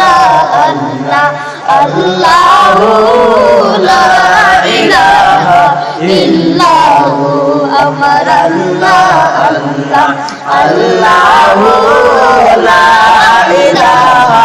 আল্লাহ আল্লাহ আল্লাহ লা ইলাহা ইল্লাহু আমার আল্লাহ আল্লাহ আল্লাহ লা ইলাহা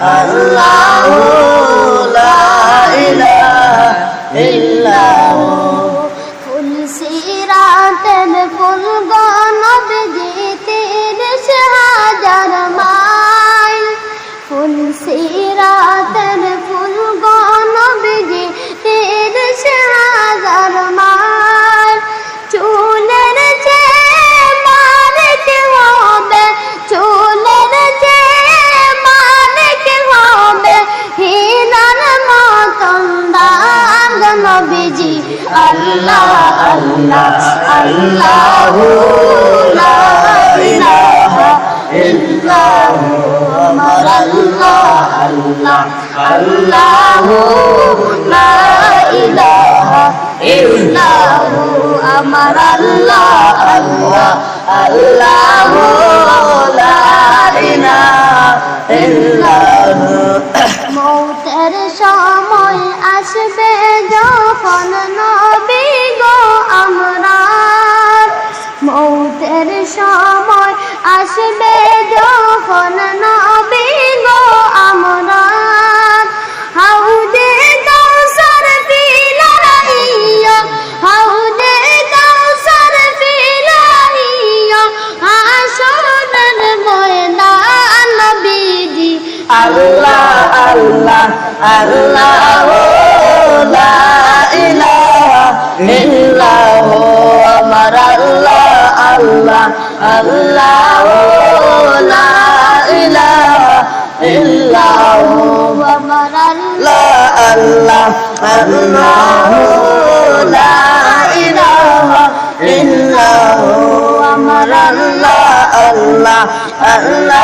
আল্লাহ লা ইলাহা ইল্লাহু ফুল সিরাতের ফুল গনব জিতিরিশ হাজার মাইল। ফুল সিরাতের আল্লাহ আল্লাহ লা ইলাহা ইল্লাহু আমার আল্লাহ আল্লাহ আল্লাহ লা ইলাহা ইল্লাহু আমার আল্লাহ আল্লাহ আল্লাহ লা ইলাহা ইল্লাহু মৌতের সময় আসবে যখন সময় আসবে যখন নবী গো আমরা হাউদে কাউসার পিলাইয়া হাউদে কাউসার পিলাইয়া হাসনের ময়দান নবীজি। আল্লাহ আল্লাহ আল্লাহ লা ইলাহা আল্লাহ লা ইলাহা ইল্লাহু লা আল্লাহ আল্লাহ লা ইলাহা ইল্লাহু আমরাল্লাহ আল্লাহ আল্লাহ